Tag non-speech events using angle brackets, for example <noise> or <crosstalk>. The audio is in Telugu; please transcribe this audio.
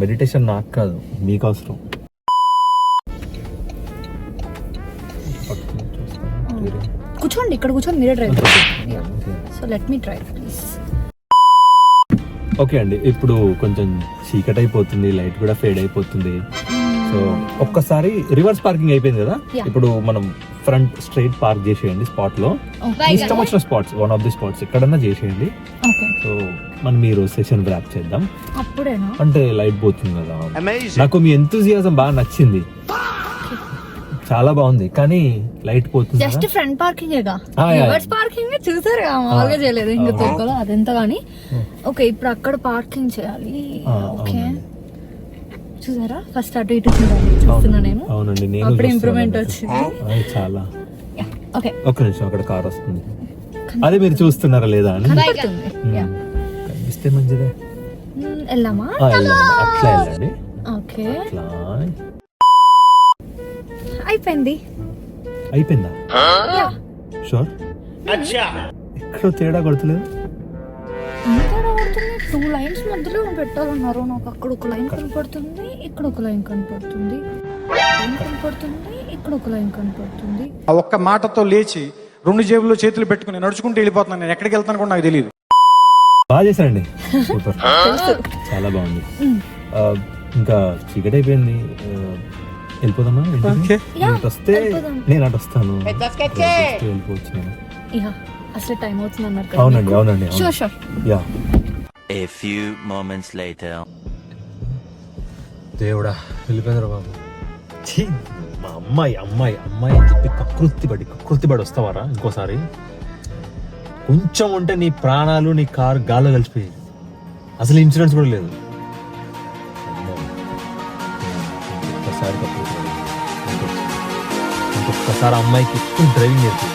మెడిటేషన్ నాకు కాదు మీకు అవసరం. కూర్చోండి ఇక్కడ కూర్చొని మీరే drive so let me drive please okay అండి ఇప్పుడు కొంచెం చీకటి అయిపోతుంది లైట్ కూడా ఫేడ్ అయిపోతుంది. సో ఒక్కసారి రివర్స్ పార్కింగ్ అయిపోయింది కదా. ఇప్పుడు మనం ఫ్రంట్ స్ట్రైట్ పార్క్ చేసేయండి స్పాట్లో ఇష్టం వచ్చిన spots one of the spots ఎక్కడన్నా చేసేయండి. ఓకే సో మనం మీరు సెషన్ ర్యాప్ చేద్దాం. అప్పుడేనా? అంటే లైట్ పోతుంది కదా. నాకు మీ ఎంతూజియాజం బాగా నచ్చింది. చాలా బాగుంది కానీ లైట్ పోతుంది just. Front parking. Reverse parking చూసారు మామూలుగా చేయలేదు. ఇంకా అదెంత కానీ. ఓకే ఇప్పుడు అక్కడ పార్కింగ్ చేయాలి. ఓకే. చూసారా? ఫస్ట్ అటు ఇటు చూడాలి. చూస్తున్నా నేను. అవునండి నేను అప్పుడు. ఇంప్రూవ్మెంట్ వచ్చింది. చాలా. ఓకే ఒక్క నిమిషం అక్కడ కార్ వస్తుంది. అదే మీరు చూస్తున్నారా లేదా అని. యా కనిపిస్తే మంచిదే. ఆ, వెళ్ళండి. అట్లా వెళ్ళండి. ఓకే అయిపోయింది. అయిపోయిందా? యా షూర్ ఎక్కడో తేడా కొడతలేదు. ఇంకా పడుతుంది టూ లైన్స్ మధ్యలో పెట్టాలన్నారు. నాకు అక్కడ ఒక లైన్ కనపడుతుంది ఇక్కడ ఒక లైన్ కనపడుతుంది. లైన్ కనపడుతుంది ఇక్కడ ఒక లైన్ కనపడుతుంది. ఆ ఒక్క మాటతో లేచి రెండు జేబుల్లో చేతులు పెట్టుకుని నడుచుకుంటూ వెళ్ళిపోతున్నాను. నేను ఎక్కడికి వెళ్తాను కూడా నాకు తెలియదు బాగా చేశారండి. <laughs> సూపర్. చాలా బాగుంది. ఇంకా చీకటి అయిపోయింది. వెళ్ళిపోదామా? ఇటు వస్తే. నేను అటు వస్తాను. వస్తే వెళ్ళిపోవచ్చు అసలు టైం అవుతుంది అన్నారు అవునండి అవునండి అవును. Sure sure yeah. A few moments later. దేవుడా వెళ్ళిపోయిందిరా బాబు ఛీ, మా అమ్మాయి అమ్మాయి అమ్మాయి అని చెప్పి కకృతి పడి కకృతి పడి వస్తావారా ఇంకోసారి కొంచెం ఉంటే నీ ప్రాణాలు నీ కారు గాల్లో కలిసిపోయి అసలు ఇన్సూరెన్స్ కూడా లేదు అమ్మో. ఇంకొకసారి కకృతి పడి. ఇంకొకసారి అమ్మాయికి ఎక్కువ డ్రైవింగ్ నేర్పి